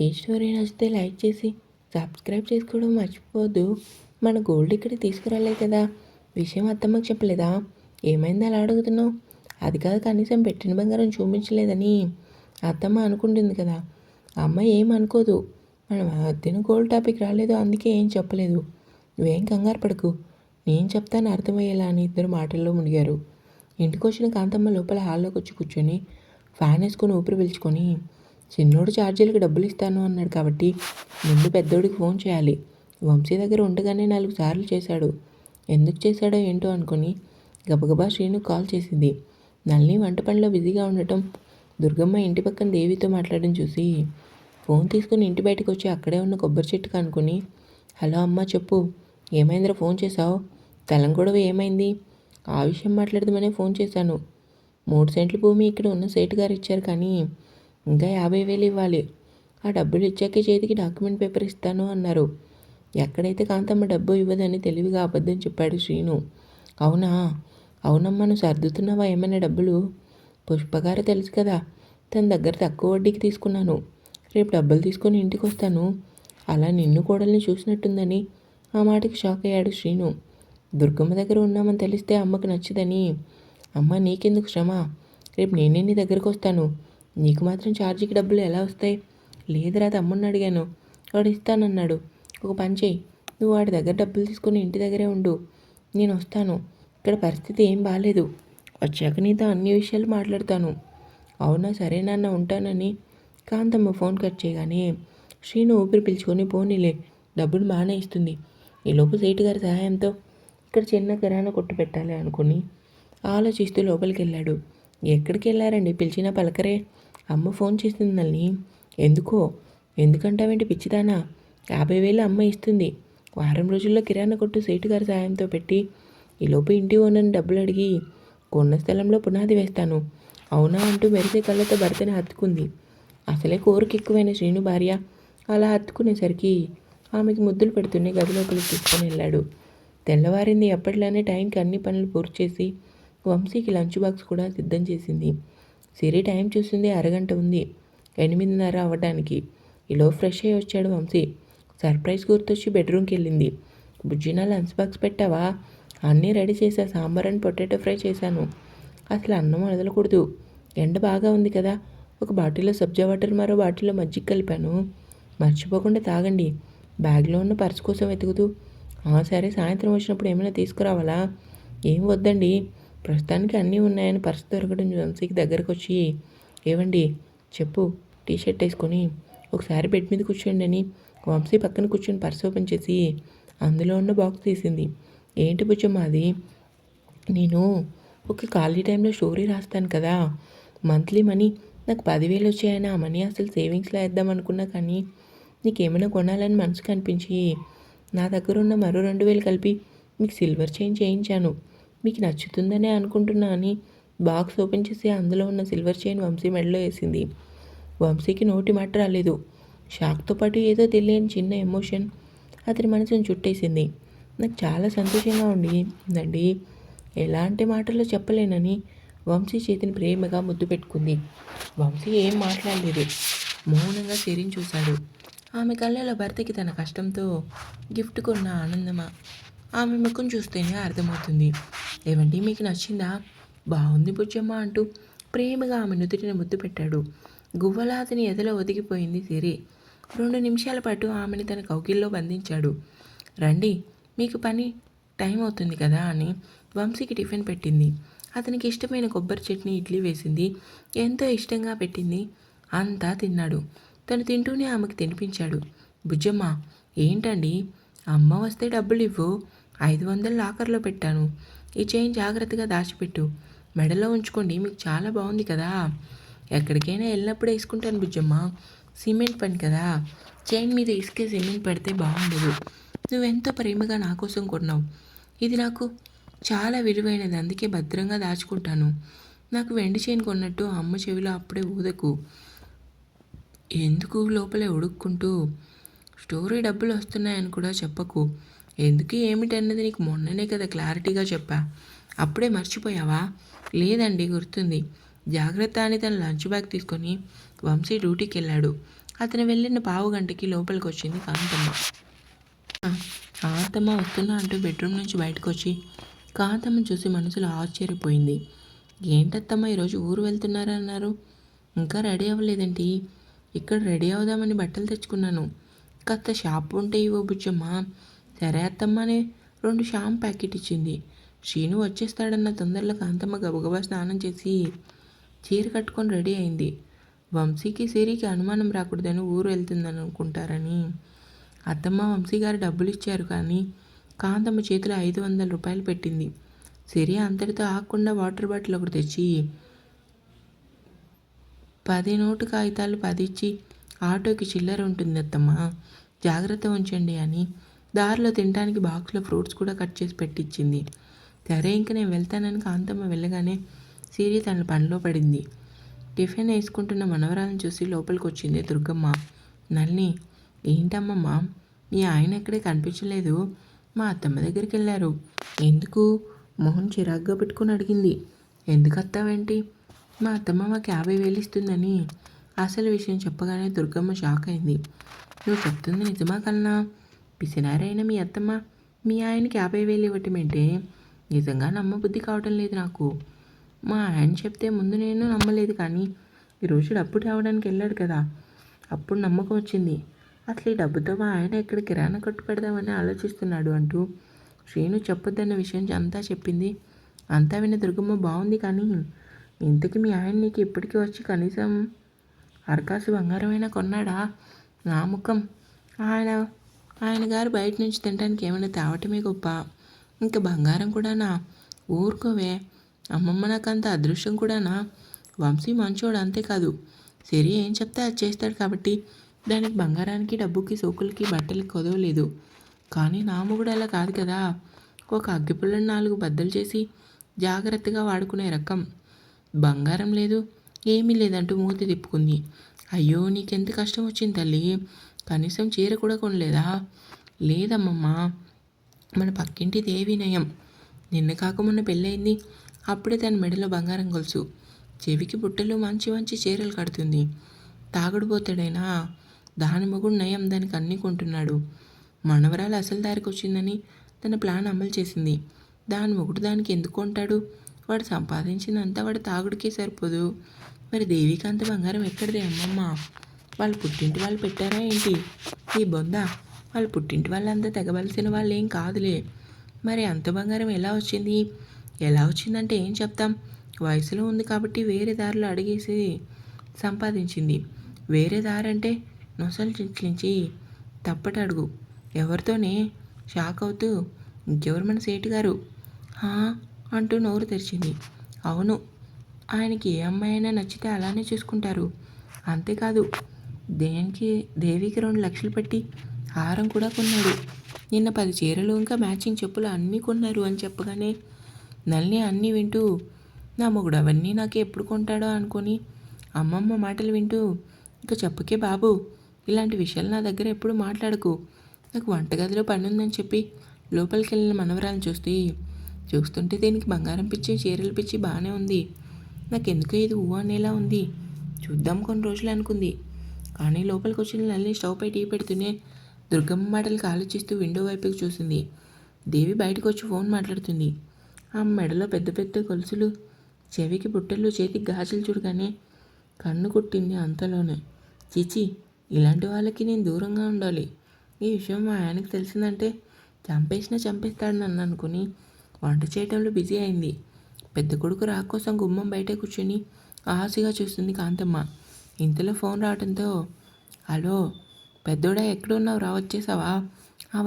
ఈ స్టోరీ నచ్చితే లైక్ చేసి సబ్స్క్రైబ్ చేసుకోవడం మర్చిపోవద్దు మన గోల్డ్ ఇక్కడ తీసుకురాలే కదా. విషయం అత్తమ్మకి చెప్పలేదా? ఏమైంది అలా అడుగుతున్నావు? అది కాదు కనీసం పెట్టిన బంగారం చూపించలేదని. అత్తమ్మ అనుకుంటుంది కదా. అమ్మ ఏం అనుకోదు. మనం మధ్యన గోల్డ్ టాపిక్ రాలేదు అందుకే ఏం చెప్పలేదు. నువ్వేం కంగారు పడకు. నేను చెప్తాను అర్థమయ్యేలా అని ఇద్దరు మాటల్లో మునిగారు. ఇంటికి వచ్చిన కాంతమ్మ లోపల హాల్లోకి వచ్చి కూర్చొని ఫ్యాన్ వేసుకొని ఊపిరి పీల్చుకొని చిన్నోడు ఛార్జీలకు డబ్బులు ఇస్తాను అన్నాడు కాబట్టి ముందు పెద్దోడికి ఫోన్ చేయాలి. వంశీ దగ్గర ఉండగానే నాలుగు సార్లు చేశాడు. ఎందుకు చేశాడో ఏంటో అనుకుని గబగబా శ్రీను కాల్ చేసింది. నల్ని వంట పనిలో బిజీగా ఉండటం దుర్గమ్మ ఇంటి పక్కన దేవితో మాట్లాడడం చూసి ఫోన్ తీసుకుని ఇంటి బయటకు వచ్చి అక్కడే ఉన్న కొబ్బరి చెట్టుకు అనుకుని హలో అమ్మ చెప్పు ఏమైందిరా ఫోన్ చేసావు తెలంగొడవ ఏమైంది? ఆ విషయం మాట్లాడదామనే ఫోన్ చేశాను. మూడు సెంట్ల భూమి ఇక్కడ ఉన్న సేటు గారు ఇచ్చారు కానీ ఇంకా యాభై వేలు ఇవ్వాలి. ఆ డబ్బులు ఇచ్చాకే చేతికి డాక్యుమెంట్ పేపర్ ఇస్తాను అన్నారు. ఎక్కడైతే కాంతమ్మ డబ్బు ఇవ్వదని తెలివిగా అబద్ధం చెప్పాడు శ్రీను. అవునా? అవునమ్మా నువ్వు సర్దుతున్నావా? ఏమైనా డబ్బులు? పుష్పగారు తెలుసు కదా తన దగ్గర తక్కువ వడ్డీకి తీసుకున్నాను. రేపు డబ్బులు తీసుకొని ఇంటికి వస్తాను. అలా నిన్ను కోడల్ని చూసినట్టుందని ఆ మాటకి షాక్ అయ్యాడు శ్రీను. దుర్గమ్మ దగ్గర ఉన్నామని తెలిస్తే అమ్మకు నచ్చదని. అమ్మ నీకెందుకు శ్రమ? రేపు నేనే నీ దగ్గరకు వస్తాను. నీకు మాత్రం ఛార్జీకి డబ్బులు ఎలా వస్తాయి? లేదురా తమ్ముడిని అడిగాను. వాడు ఇస్తానన్నాడు. ఒక పని చేయి. నువ్వు వాడి దగ్గర డబ్బులు తీసుకొని ఇంటి దగ్గరే ఉండు. నేను వస్తాను. ఇక్కడ పరిస్థితి ఏం బాగాలేదు వచ్చాక నీతో అన్ని విషయాలు మాట్లాడతాను. అవునా? సరే నాన్న ఉంటానని. కాంతమ్మ ఫోన్ కట్ చేయగానే శ్రీను ఊపిరి పిలుచుకొని పోనీలే. డబ్బులు బాగానే ఇస్తుంది. ఈలోపు సేటు గారి సహాయంతో ఇక్కడ చిన్న కిరాణా కొట్టు పెట్టాలి అనుకుని ఆలోచిస్తూ లోపలికి వెళ్ళాడు. ఎక్కడికి వెళ్ళారండి? పిలిచినా పలకరే. అమ్మ ఫోన్ చేసింది నల్ని ఎందుకో? ఎందుకంటావేంటి పిచ్చిదానా? యాభై వేలు అమ్మ ఇస్తుంది. వారం రోజుల్లో కిరాణా కొట్టు సేటు గారి సాయంతో పెట్టి ఈలోపు ఇంటి ఓనర్ని డబ్బులు అడిగి కొన్న స్థలంలో పునాది వేస్తాను. అవునా అంటూ మెరిసే కళ్ళతో భర్తని హత్తుకుంది. అసలే కోరిక ఎక్కువైన శ్రీను భార్య అలా హత్తుకునేసరికి ఆమెకి ముద్దులు పెడుతూనే గదిలోపలికి తీసుకొని వెళ్ళాడు. తెల్లవారింది ఎప్పటిలానే టైంకి అన్ని పనులు పూర్తి చేసి వంశీకి లంచ్ బాక్స్ కూడా సిద్ధం చేసింది. సిరి టైం చూసింది అరగంట ఉంది. ఎనిమిదిన్నర అవ్వడానికి ఈలో ఫ్రెష్ అయ్యి వచ్చాడు వంశీ. సర్ప్రైజ్ గుర్తొచ్చి బెడ్రూమ్కి వెళ్ళింది. బుజ్జిన లంచ్ బాక్స్ పెట్టావా? అన్నీ రెడీ చేసా. సాంబార్ అండ్ పొటాటో ఫ్రై చేశాను. అసలు అన్నం వదలకూడదు. ఎండ బాగా ఉంది కదా. ఒక బాటిల్లో సబ్జా వాటర్ మరో బాటిల్లో మజ్జిగ కలిపాను. మర్చిపోకుండా తాగండి. బ్యాగ్లో ఉన్న పర్స్ కోసం వెతుకుతూ. సరే సాయంత్రం వచ్చినప్పుడు ఏమైనా తీసుకురావాలా? ఏం వద్దండి? ప్రస్తుతానికి అన్నీ ఉన్నాయని పర్స్ దొరకడం వంశీకి దగ్గరకు వచ్చి ఏవండి చెప్పు టీ షర్ట్ వేసుకొని ఒకసారి బెడ్ మీద కూర్చోండి అని వంశీ పక్కన కూర్చొని పర్స్ ఓపెన్ చేసి అందులో ఉన్న బాక్స్ తీసింది. ఏంటి భుజం అది? నేను ఒక ఖాళీ టైంలో స్టోరీ రాస్తాను కదా. మంత్లీ మనీ నాకు పదివేలు వచ్చాయని? ఆ మనీ అసలు సేవింగ్స్లో వేద్దాం అనుకున్నా కానీ నీకేమైనా కొనాలని మనసుకు అనిపించి నా దగ్గర ఉన్న మరో రెండు వేలు కలిపి మీకు సిల్వర్ చేంజ్ చేయించాను. మీకు నచ్చుతుందనే అనుకుంటున్నా అని బాక్స్ ఓపెన్ చేసి అందులో ఉన్న సిల్వర్ చైన్ వంశీ మెడలో వేసింది. వంశీకి నోటి మాట రాలేదు. షాక్తో పాటు ఏదో తెలియని చిన్న ఎమోషన్ అతని మనసును చుట్టేసింది. నాకు చాలా సంతోషంగా ఉండిందండి ఎలాంటి మాటలు చెప్పలేనని వంశీ చేతిని ప్రేమగా ముద్దు పెట్టుకుంది. వంశీ ఏం మాట్లాడలేదు. మౌనంగా సిరిని చూశాడు. ఆమె కళ్ళలో భర్తకి తన కష్టంతో గిఫ్ట్ కొన్న ఆనందమా? ఆమె ముఖం చూస్తేనే అర్థమవుతుంది. ఏమండి మీకు నచ్చిందా? బాగుంది బుజ్జమ్మ అంటూ ప్రేమగా ఆమె నుదుటిని ముద్దు పెట్టాడు. గువ్వలా అతని ఎదలో ఒదిగిపోయింది సిరి. రెండు నిమిషాల పాటు ఆమెని తన కౌకిల్లో బంధించాడు. రండి మీకు పని టైం అవుతుంది కదా అని వంశీకి టిఫిన్ పెట్టింది. అతనికి ఇష్టమైన కొబ్బరి చట్నీ ఇడ్లీ వేసింది. ఎంతో ఇష్టంగా పెట్టింది. అంతా తిన్నాడు. తను తింటూనే ఆమెకు తినిపించాడు. బుజ్జమ్మ ఏంటండి? అమ్మ వస్తే డబ్బులు ఇవ్వు ఐదు వందలు లాకర్లో పెట్టాను. ఈ చైన్ జాగ్రత్తగా దాచిపెట్టు. మెడలో ఉంచుకోండి మీకు చాలా బాగుంది కదా. ఎక్కడికైనా వెళ్ళినప్పుడు వేసుకుంటాను బుజ్జమ్మ. సిమెంట్ పని కదా. చైన్ మీద ఇసుకే సిమెంట్ పెడితే బాగుండదు. నువ్వెంతో ప్రేమగా నా కోసం కొన్నావు. ఇది నాకు చాలా విలువైనది అందుకే భద్రంగా దాచుకుంటాను. నాకు వెండి చైన్ కొన్నట్టు అమ్మ చెవిలో అప్పుడే ఊదకు. ఎందుకు లోపలే ఉడుక్కుంటూ? స్టోరీ డబ్బులు వస్తున్నాయని కూడా చెప్పకు. ఎందుకు ఏమిటన్నది నీకు మొన్ననే కదా క్లారిటీగా చెప్పా. అప్పుడే మర్చిపోయావా? లేదండి గుర్తుంది. జాగ్రత్త అని తన లంచ్ బ్యాగ్ తీసుకొని వంశీ డ్యూటీకి వెళ్ళాడు. అతను వెళ్ళిన పావు గంటకి లోపలికి వచ్చింది కాంతమ్మ కాంతమ్మ వస్తున్నా అంటూ బెడ్రూమ్ నుంచి బయటకు వచ్చి కాంతమ్మ చూసి మనసులో ఆశ్చర్యపోయింది. ఏంటత్తమ్మ ఈరోజు ఊరు వెళ్తున్నారా అన్నారు. ఇంకా రెడీ అవ్వలేదండి. ఇక్కడ రెడీ అవుదామని బట్టలు తెచ్చుకున్నాను. కాస్త షాప్ ఉంటే ఇవ్వబుచ్చమ్మా సరే అత్తమ్మ రెండు షాంపూ ప్యాకెట్ ఇచ్చింది. శ్రీను వచ్చేస్తాడన్న తొందరలో కాంతమ్మ గబగబా స్నానం చేసి చీర కట్టుకొని రెడీ అయింది. వంశీకి సిరికి అనుమానం రాకూడదని ఊరు వెళ్తుందని అనుకుంటారని అత్తమ్మ వంశీ గారు డబ్బులు ఇచ్చారు కానీ కాంతమ్మ చేతిలో ఐదు వందల రూపాయలు పెట్టింది. సిరి అంతటితో ఆగకుండా వాటర్ బాటిల్ ఒకటి తెచ్చి పది నోటు కాగితాలు పది ఇచ్చి ఆటోకి చిల్లర ఉంటుంది అత్తమ్మ. జాగ్రత్త ఉంచండి అని దారిలో తినడానికి బాక్స్లో ఫ్రూట్స్ కూడా కట్ చేసి పెట్టించింది సరే ఇంక నేను వెళ్తానని కాంతమ్మ వెళ్ళగానే సిరి తన పనిలో పడింది. టిఫిన్ వేసుకుంటున్న మనవరాలను చూసి లోపలికి వచ్చింది దుర్గమ్మ. నల్ని ఏంటమ్మమ్మా మీ? ఆయన ఎక్కడే కనిపించలేదు. మా అత్తమ్మ దగ్గరికి వెళ్ళారు ఎందుకు? మొహం చిరాగ్గా పెట్టుకుని అడిగింది. ఎందుకు అత్తావేంటి మా అత్తమ్మ మాకు యాభై వేలు ఇస్తుందని. అసలు విషయం చెప్పగానే దుర్గమ్మ షాక్ అయింది. నువ్వు చెప్తుంది నిజమా కన్నా పిసినారైన మీ అత్తమ్మ మీ ఆయనకి యాభై వేలు ఇవ్వటమేంటే నిజంగా నమ్మబుద్ధి కావటం లేదు నాకు. మా ఆయన చెప్తే ముందు నేను నమ్మలేదు కానీ ఈరోజు డబ్బు తేవడానికి వెళ్ళాడు కదా అప్పుడు నమ్మకం వచ్చింది. అసలు ఈ డబ్బుతో మా ఆయన ఇక్కడ కిరాణా కొట్టు పెడదామని ఆలోచిస్తున్నాడు అంటూ శ్రీను చెప్పొద్దన్న విషయం అంతా చెప్పింది. అంతా విన్న దుర్గమ్మ బాగుంది కానీ ఇంతకి మీ ఆయన నీకు ఇప్పటికీ వచ్చి కనీసం అరకాసు బంగారమైనా కొన్నాడా? నా ముఖం. ఆయన ఆయన గారు బయట నుంచి తినడానికి ఏమైనా తేవటమే గొప్ప. ఇంకా బంగారం కూడానా? ఊరుకోవే. అమ్మమ్మ నాకు అంత అదృష్టం కూడానా? వంశీ మంచోడు అంతేకాదు సరే ఏం చెప్తే అది చేస్తాడు కాబట్టి దానికి బంగారానికి డబ్బుకి సోకులకి బట్టలకి కొదవలేదు కానీ నా మొగుడు అలా కాదు కదా. ఒక అగ్గిపుల్లని నాలుగు బద్దలు చేసి జాగ్రత్తగా వాడుకునే రకం. బంగారం లేదు ఏమీ లేదంటూ మూతి తిప్పుకుంది. అయ్యో నీకెంత కష్టం వచ్చింది తల్లి. కనీసం చీర కూడా కొనలేదా? లేదమ్మమ్మా. మన పక్కింటి దేవి నయం. నిన్న కాక మొన్న పెళ్ళయింది. అప్పుడే తన మెడలో బంగారం గొలుసు. చెవికి బుట్టలు మంచి మంచి చీరలు కడుతుంది. తాగుడుపోతాడైనా దాని మొగుడు నయం దానికి అన్నీ కొంటున్నాడు. మనవరాలు అసలు దారికి వచ్చిందని తన ప్లాన్ అమలు చేసింది. దాని మొగుడు దానికి ఎందుకు కొంటాడు? వాడు సంపాదించిందంతా వాడు తాగుడికే సరిపోదు. మరి దేవికి అంత బంగారం ఎక్కడిదే అమ్మమ్మ? వాళ్ళు పుట్టింటి వాళ్ళు పెట్టారా ఏంటి? ఈ బొంద? వాళ్ళు పుట్టింటి వాళ్ళంతా తెగవలసిన వాళ్ళు ఏం కాదులే. మరి అంత బంగారం ఎలా వచ్చింది? ఎలా వచ్చిందంటే ఏం చెప్తాం? వయసులో ఉంది కాబట్టి వేరే దారిలో అడిగేసి సంపాదించింది. వేరే దారి అంటే నొసలు చిట్లించి తప్పటడుగు ఎవరితోనే షాక్ అవుతూ ఇంకెవరు మన సేటు గారు? "హా?" అంటూ నోరు తెరిచింది. అవును ఆయనకి ఏ అమ్మాయి అయినా నచ్చితే అలానే చూసుకుంటారు. అంతేకాదు దేనికి దేవికి రెండు లక్షలు పెట్టి హారం కూడా కొన్నాడు. నిన్న పది చీరలు ఇంకా మ్యాచింగ్ చెప్పులు అన్నీ కొన్నారు అని చెప్పగానే నల్ని అన్నీ వింటూ నా మొగుడు అవన్నీ నాకు ఎప్పుడు కొంటాడో అనుకొని అమ్మమ్మ మాటలు వింటూ ఇంకా చెప్పకే బాబు ఇలాంటి విషయాలు నా దగ్గర ఎప్పుడు మాట్లాడకు. నాకు వంటగదిలో పని ఉందని చెప్పి లోపలికి వెళ్ళిన మనవరాలను చూస్తే చూస్తుంటే దీనికి బంగారం పిచ్చి చీరలు పిచ్చి బాగానే ఉంది. నాకెందుకో ఇది ఊ అనేలా ఉంది. చూద్దాం కొన్ని రోజులు అనుకుంది. కానీ లోపలికి వచ్చిన నల్లి స్టవ్ పై టీ పెడుతూనే దుర్గమ్మ మాటలకు ఆలోచిస్తూ విండో వైపుకి చూసింది. దేవి బయటకు వచ్చి ఫోన్ మాట్లాడుతుంది. ఆ మెడలో పెద్ద పెద్ద గొలుసులు చెవికి బుట్టలు చేతికి గాజులు చూడగానే కన్ను కుట్టింది అంతలోనే. చిచి ఇలాంటి వాళ్ళకి నేను దూరంగా ఉండాలి. ఈ విషయం మా ఆయనకి తెలిసిందంటే చంపేసినా చంపేస్తాడు నన్ను అనుకుని వంట చేయటంలో బిజీ అయింది. పెద్ద కొడుకు రా కోసం గుమ్మం బయట కూర్చొని ఆశగా చూస్తుంది కాంతమ్మ. ఇంతలో ఫోన్ రావడంతో హలో పెద్దోడా ఎక్కడున్నావు? రా వచ్చేసావా? "ఆ,